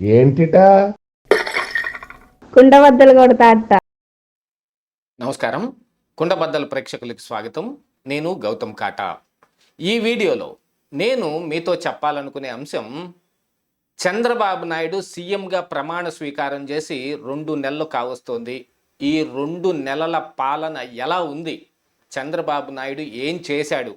ఏంటిటా? కుండబద్దలు కొడతా నమస్కారం. కుండబద్దల ప్రేక్షకులకు స్వాగతం. నేను గౌతమ్ కాటా. ఈ వీడియోలో నేను మీతో చెప్పాలనుకునే అంశం చంద్రబాబు నాయుడు సీఎంగా ప్రమాణ స్వీకారం చేసి రెండు నెలలు కావస్తోంది. ఈ రెండు నెలల పాలన ఎలా ఉంది? చంద్రబాబు నాయుడు ఏం చేశాడు?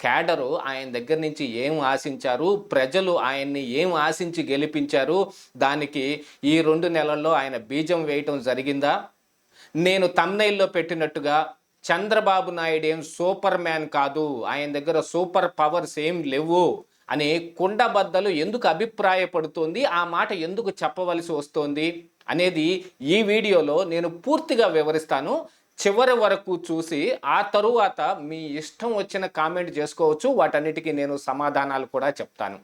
క్యాడరు ఆయన దగ్గర నుంచి ఏం ఆశించారు? ప్రజలు ఆయన్ని ఏం ఆశించి గెలిపించారు? దానికి ఈ రెండు నెలల్లో ఆయన బీజం వేయటం జరిగిందా? నేను తమ్నైల్లో పెట్టినట్టుగా చంద్రబాబు నాయుడు ఏం సూపర్ మ్యాన్ కాదు ఆయన దగ్గర సూపర్ పవర్స్ ఏం లేవు అని కుండబద్దలు ఎందుకు అభిప్రాయపడుతోంది? ఆ మాట ఎందుకు చెప్పవలసి వస్తోంది? అనేది ఈ వీడియోలో నేను పూర్తిగా వివరిస్తాను. చివరి వరకు చూసి ఆ తరువాత మీ ఇష్టం వచ్చిన కామెంట్ చేసుకోవచ్చు. వాటన్నిటికీ నేను సమాధానాలు కూడా చెప్తాను.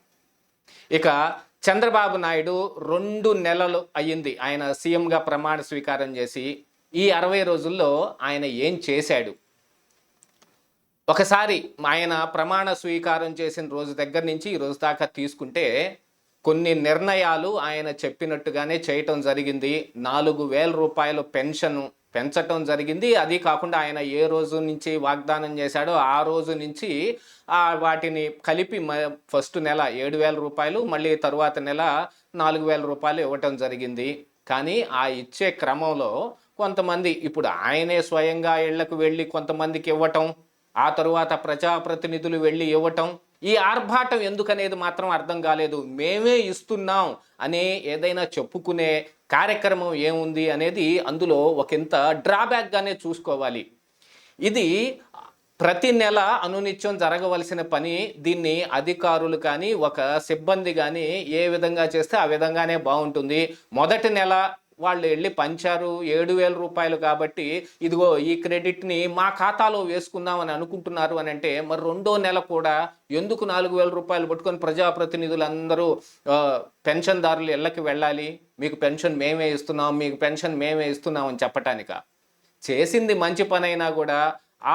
ఇక చంద్రబాబు నాయుడు రెండు నెలలు అయ్యింది. ఆయన సీఎంగా ప్రమాణ స్వీకారం చేసి ఈ అరవై రోజుల్లో ఆయన ఏం చేశాడు? ఒకసారి ఆయన ప్రమాణ స్వీకారం చేసిన రోజు దగ్గర నుంచి ఈ రోజు దాకా తీసుకుంటే కొన్ని నిర్ణయాలు ఆయన చెప్పినట్టుగానే చేయటం జరిగింది. నాలుగు వేల రూపాయలు పెన్షన్ పెంచటం జరిగింది. అది కాకుండా ఆయన ఏ రోజు నుంచి వాగ్దానం చేశాడో ఆ రోజు నుంచి వాటిని కలిపి మ- ఫస్ట్ నెల ఏడు వేల రూపాయలు మళ్ళీ తరువాత నెల నాలుగు వేల రూపాయలు ఇవ్వటం జరిగింది. కానీ ఆ ఇచ్చే క్రమంలో కొంతమంది ఇప్పుడు ఆయనే స్వయంగా ఇళ్ళకు వెళ్ళి కొంతమందికి ఇవ్వటం ఆ తరువాత ప్రజాప్రతినిధులు వెళ్ళి ఇవ్వటం ఈ ఆర్భాటం ఎందుకనేది మాత్రం అర్థం కాలేదు. మేమే ఇస్తున్నాం అనే ఏదైనా చెప్పుకునే కార్యక్రమం ఏముంది అనేది అందులో ఒకంత డ్రాబ్యాక్గానే చూసుకోవాలి. ఇది ప్రతి నెల అనునిత్యం జరగవలసిన పని. దీన్ని అధికారులు కానీ ఒక సిబ్బంది కానీ ఏ విధంగా చేస్తే ఆ విధంగానే బాగుంటుంది. మొదటి నెల వాళ్ళు వెళ్ళి పంచారు ఏడు వేల రూపాయలు కాబట్టి ఇదిగో ఈ క్రెడిట్ని మా ఖాతాలో వేసుకుందామని అనుకుంటున్నారు అని అంటే మరి రెండో నెల కూడా ఎందుకు నాలుగు వేల రూపాయలు పట్టుకొని ప్రజాప్రతినిధులు అందరూ పెన్షన్దారులు ఇళ్ళకి వెళ్ళాలి? మీకు పెన్షన్ మేమే ఇస్తున్నాం మీకు పెన్షన్ మేమే ఇస్తున్నాం అని చెప్పటానిక? చేసింది మంచి పనైనా కూడా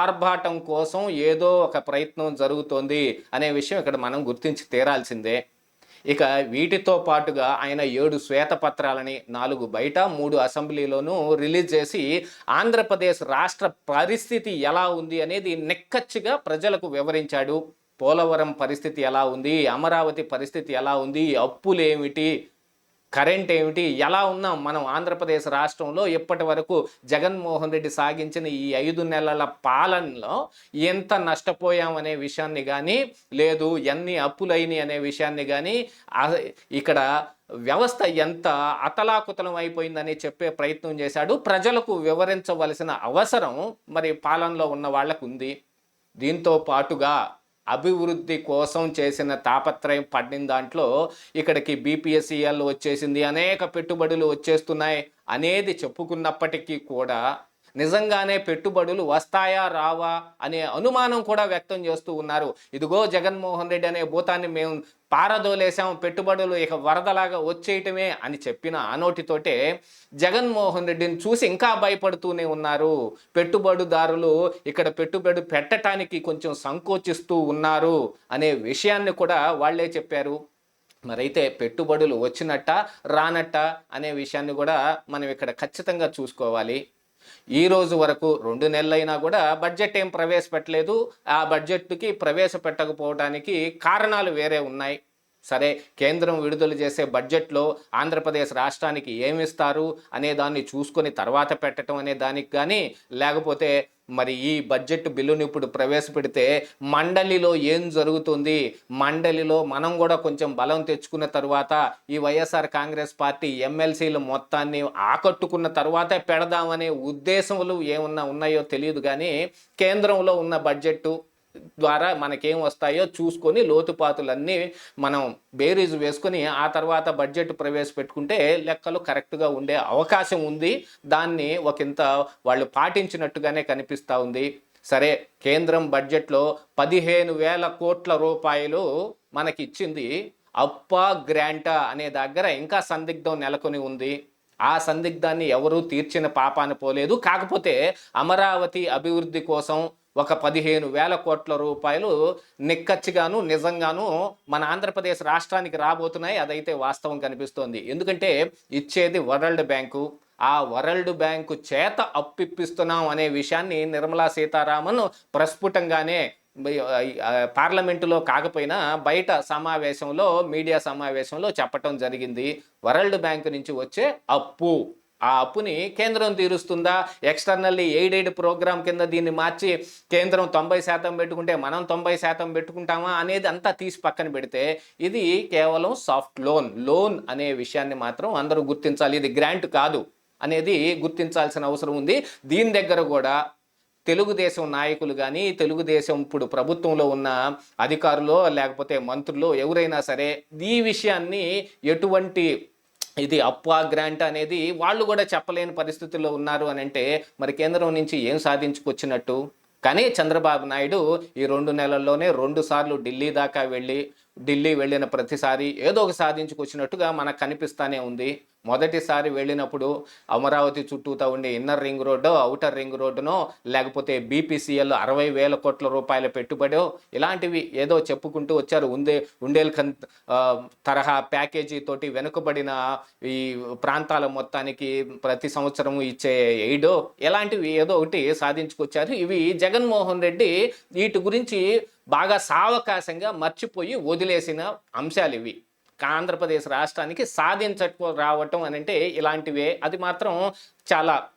ఆర్భాటం కోసం ఏదో ఒక ప్రయత్నం జరుగుతోంది అనే విషయం ఇక్కడ మనం గుర్తించి తీరాల్సిందే. ఇక వీటితో పాటుగా ఆయన ఏడు శ్వేతపత్రాలని నాలుగు బయట మూడు అసెంబ్లీలోనూ రిలీజ్ చేసి ఆంధ్రప్రదేశ్ రాష్ట్ర పరిస్థితి ఎలా ఉంది అనేది నిక్కచ్చిగా ప్రజలకు వివరించాడు. పోలవరం పరిస్థితి ఎలా ఉంది? అమరావతి పరిస్థితి ఎలా ఉంది? అప్పులు ఏమిటి కరెంట్ ఏమిటి? ఎలా ఉన్నాం మనం ఆంధ్రప్రదేశ్ రాష్ట్రంలో? ఇప్పటి వరకు జగన్మోహన్ రెడ్డి సాగించిన ఈ ఐదు నెలల పాలనలో ఎంత నష్టపోయామనే విషయాన్ని కానీ లేదు ఎన్ని అప్పులైనవి అనే విషయాన్ని కానీ ఇక్కడ వ్యవస్థ ఎంత అతలాకుతలం అయిపోయిందని చెప్పే ప్రయత్నం చేశాడు. ప్రజలకు వివరించవలసిన అవసరం మరి పాలనలో ఉన్న వాళ్ళకు ఉంది దీంతో పాటుగా అభివృద్ధి కోసం చేసిన తాపత్రయం పడిన దాంట్లో ఇక్కడికి బీపీఎస్సీఎల్ వచ్చేసింది. అనేక పెట్టుబడులు వచ్చేస్తున్నాయి. అనేది చెప్పుకున్నప్పటికీ కూడా నిజంగానే పెట్టుబడులు వస్తాయా రావా అనే అనుమానం కూడా వ్యక్తం చేస్తూ ఉన్నారు. ఇదిగో జగన్మోహన్ రెడ్డి అనే భూతాన్ని మేము పారదోలేసాం పెట్టుబడులు ఇక వరదలాగా వచ్చేయటమే అని చెప్పిన ఆ నోటితోటే జగన్మోహన్ రెడ్డిని చూసి ఇంకా భయపడుతూనే ఉన్నారు. పెట్టుబడిదారులు ఇక్కడ పెట్టుబడి పెట్టడానికి కొంచెం సంకోచిస్తూ ఉన్నారు అనే విషయాన్ని కూడా వాళ్ళే చెప్పారు. మరైతే పెట్టుబడులు వచ్చినట్ట రానట్ట అనే విషయాన్ని కూడా మనం ఇక్కడ ఖచ్చితంగా చూసుకోవాలి. ఈ రోజు వరకు రెండు నెలలైనా కూడా బడ్జెట్ ఏం ప్రవేశపెట్టలేదు. ఆ బడ్జెట్కి ప్రవేశపెట్టకపోవడానికి కారణాలు వేరే ఉన్నాయి. సరే కేంద్రం విడుదల చేసే బడ్జెట్లో ఆంధ్రప్రదేశ్ రాష్ట్రానికి ఏమి ఇస్తారు అనే దాన్ని చూసుకొని తర్వాత పెట్టడం అనే దానికి కానీ లేకపోతే మరి ఈ బడ్జెట్ బిల్లును ఇప్పుడు ప్రవేశపెడితే మండలిలో ఏం జరుగుతుంది? మండలిలో మనం కూడా కొంచెం బలం తెచ్చుకున్న తర్వాత ఈ వైఎస్ఆర్ కాంగ్రెస్ పార్టీ ఎమ్మెల్సీలు మొత్తాన్ని ఆకట్టుకున్న తర్వాతే పెడదామనే ఉద్దేశములు ఏమన్నా ఉన్నాయో తెలియదు కానీ కేంద్రంలో ఉన్న బడ్జెట్ ద్వారా మనకేం వస్తాయో చూసుకొని లోతుపాతులన్నీ మనం బేరీజు వేసుకొని ఆ తర్వాత బడ్జెట్ ప్రవేశపెట్టుకుంటే లెక్కలు కరెక్ట్గా ఉండే అవకాశం ఉంది. దాన్ని ఒకంత వాళ్ళు పాటించినట్టుగానే కనిపిస్తూ ఉంది. సరే కేంద్రం బడ్జెట్లో పదిహేను వేల కోట్ల రూపాయలు మనకి ఇచ్చింది అప్పా గ్రాంటా అనే దగ్గర ఇంకా సందిగ్ధం నెలకొని ఉంది. ఆ సందిగ్ధాన్ని ఎవరూ తీర్చిన పాపాన పోలేదు. కాకపోతే అమరావతి అభివృద్ధి కోసం ఒక పదిహేను వేల కోట్ల రూపాయలు నిక్కచ్చిగాను నిజంగాను మన ఆంధ్రప్రదేశ్ రాష్ట్రానికి రాబోతున్నాయి. అదైతే వాస్తవం కనిపిస్తోంది. ఎందుకంటే ఇచ్చేది వరల్డ్ బ్యాంకు. ఆ వరల్డ్ బ్యాంకు చేత అప్పిప్పిస్తున్నాం అనే విషయాన్ని నిర్మలా సీతారామన్ ప్రస్ఫుటంగానే పార్లమెంటులో కాకపోయినా బయట సమావేశంలో మీడియా సమావేశంలో చెప్పటం జరిగింది. వరల్డ్ బ్యాంక్ నుంచి వచ్చే అప్పు. ఆ అప్పుని కేంద్రం తీరుస్తుందా? ఎక్స్టర్నల్లీ ఎయిడెడ్ ప్రోగ్రామ్ కింద దీన్ని మార్చి కేంద్రం తొంభై శాతం పెట్టుకుంటే మనం తొంభై శాతం పెట్టుకుంటామా అనేది అంతా తీసి పక్కన పెడితే ఇది కేవలం సాఫ్ట్ లోన్ లోన్ అనే విషయాన్ని మాత్రం అందరూ గుర్తించాలి. ఇది గ్రాంట్ కాదు అనేది గుర్తించాల్సిన అవసరం ఉంది. దీని దగ్గర కూడా తెలుగుదేశం నాయకులు కానీ తెలుగుదేశం ఇప్పుడు ప్రభుత్వంలో ఉన్న అధికారులు లేకపోతే మంత్రులు ఎవరైనా సరే ఈ విషయాన్ని ఎటువంటి ఇది అప్వా గ్రాంట్ అనేది వాళ్ళు కూడా చెప్పలేని పరిస్థితుల్లో ఉన్నారు అని అంటే మరి కేంద్రం నుంచి ఏం సాధించుకొచ్చినట్టు? కానీ చంద్రబాబు నాయుడు ఈ రెండు నెలల్లోనే రెండు సార్లు ఢిల్లీ దాకా వెళ్ళి ఢిల్లీ వెళ్ళిన ప్రతిసారి ఏదో ఒక సాధించుకొచ్చినట్టుగా మనకు కనిపిస్తానే ఉంది. మొదటిసారి వెళ్ళినప్పుడు అమరావతి చుట్టూతా ఉండే inner ring road outer ring రోడ్డునో లేకపోతే బీపీసీఎల్ అరవై వేల కోట్ల రూపాయల పెట్టుబడో ఇలాంటివి ఏదో చెప్పుకుంటూ వచ్చారు. ఉందే ఉండేల్కన్ కన్ తరహా ప్యాకేజీ తోటి వెనుకబడిన ఈ ప్రాంతాల మొత్తానికి ప్రతి సంవత్సరం ఇచ్చే ఎయిడో ఇలాంటివి ఏదో ఒకటి సాధించుకొచ్చారు. ఇవి జగన్మోహన్ రెడ్డి వీటి గురించి బాగా సావకాశంగా మర్చిపోయి వదిలేసిన అంశాలు ఇవి. ఆంధ్రప్రదేశ్ రాష్ట్రానికి సాధించకు రావటం అని అంటే ఇలాంటివే. అది మాత్రం చాలా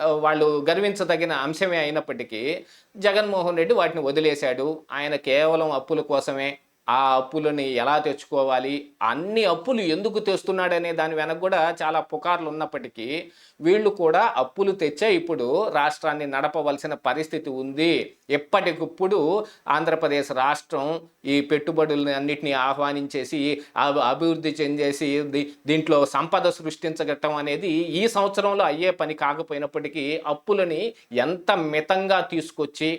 వాళ్ళు గర్వించదగిన అంశమే అయినప్పటికీ జగన్మోహన్ రెడ్డి వాటిని వదిలేశాడు. ఆయన కేవలం అప్పుల కోసమే. ఆ అప్పులని ఎలా తెచ్చుకోవాలి? అన్ని అప్పులు ఎందుకు తెస్తున్నాడనే దాని వెనక కూడా చాలా పుకార్లు ఉన్నప్పటికీ వీళ్ళు కూడా అప్పులు తెచ్చే ఇప్పుడు రాష్ట్రాన్ని నడపవలసిన పరిస్థితి ఉంది. ఎప్పటికప్పుడు ఆంధ్రప్రదేశ్ రాష్ట్రం ఈ పెట్టుబడులని అన్నింటినీ ఆహ్వానించేసి అభి- అభివృద్ధి చెందేసి దీంట్లో సంపద సృష్టించగటం అనేది ఈ సంవత్సరంలో అయ్యే పని కాకపోయినప్పటికీ అప్పులని ఎంత మితంగా తీసుకొచ్చి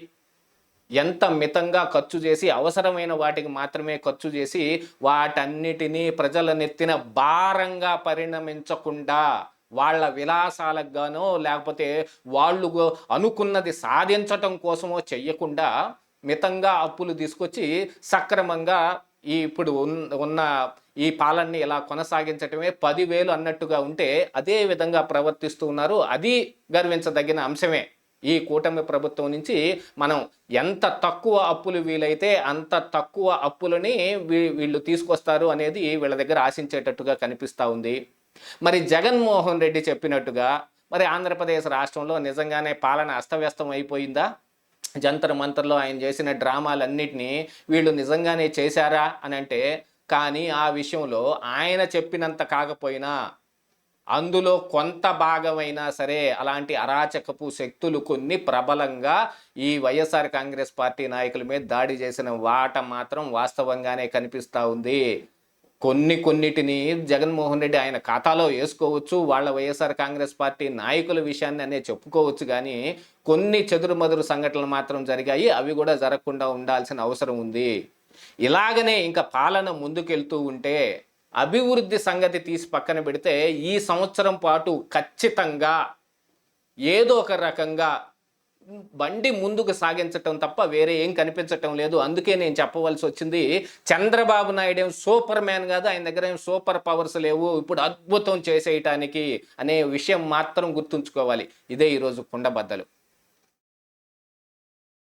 ఎంత మితంగా ఖర్చు చేసి అవసరమైన వాటికి మాత్రమే ఖర్చు చేసి వాటన్నిటినీ ప్రజల నెత్తిన భారంగా పరిణమించకుండా వాళ్ళ విలాసాలకు గానో లేకపోతే వాళ్ళు అనుకున్నది సాధించటం కోసమో చెయ్యకుండా మితంగా అప్పులు తీసుకొచ్చి సక్రమంగా ఈ ఇప్పుడు ఉన్న ఈ పాలనని ఇలా కొనసాగించటమే పదివేలు అన్నట్టుగా ఉంటే అదే విధంగా ప్రవర్తిస్తూ ఉన్నారు. అది గర్వించదగిన అంశమే. ఈ కూటమి ప్రభుత్వం నుంచి మనం ఎంత తక్కువ అప్పులు వీలైతే అంత తక్కువ అప్పులని వీ- వీళ్ళు తీసుకొస్తారు అనేది వీళ్ళ దగ్గర ఆశించేటట్టుగా కనిపిస్తూ ఉంది. మరి జగన్మోహన్ రెడ్డి చెప్పినట్టుగా మరి ఆంధ్రప్రదేశ్ రాష్ట్రంలో నిజంగానే పాలన అస్తవ్యస్తం అయిపోయిందా? జంతర్ మంతర్లో ఆయన చేసిన డ్రామాలన్నింటినీ వీళ్ళు నిజంగానే చేశారా అని అంటే కానీ ఆ విషయంలో ఆయన చెప్పినంత కాకపోయినా అందులో కొంత భాగమైనా సరే అలాంటి అరాచకపు శక్తులు కొన్ని ప్రబలంగా ఈ వైఎస్ఆర్ కాంగ్రెస్ పార్టీ నాయకుల మీద దాడి చేసిన వాట మాత్రం వాస్తవంగానే కనిపిస్తూ ఉంది. కొన్ని కొన్నిటిని జగన్మోహన్ రెడ్డి ఆయన ఖాతాలో వేసుకోవచ్చు వాళ్ళ వైఎస్ఆర్ కాంగ్రెస్ పార్టీ నాయకుల విషయాన్ని అనే చెప్పుకోవచ్చు కానీ కొన్ని చెదురుమదురు సంఘటనలు మాత్రం జరిగాయి అవి కూడా జరగకుండా ఉండాల్సిన అవసరం ఉంది. ఇలాగనే ఇంకా పాలన ముందుకెళ్తూ ఉంటే అభివృద్ధి సంగతి తీసి పక్కన పెడితే ఈ సంవత్సరం పాటు ఖచ్చితంగా ఏదో ఒక రకంగా బండి ముందుకు సాగించటం తప్ప వేరే ఏం కనిపించటం లేదు. అందుకే నేను చెప్పవలసి వచ్చింది చంద్రబాబు నాయుడు ఏం సూపర్ మ్యాన్ కాదు ఆయన దగ్గర ఏం సూపర్ పవర్స్ లేవు ఇప్పుడు అద్భుతం చేసేయటానికి అనే విషయం మాత్రం గుర్తుంచుకోవాలి. ఇదే ఈరోజు కుండబద్దలు.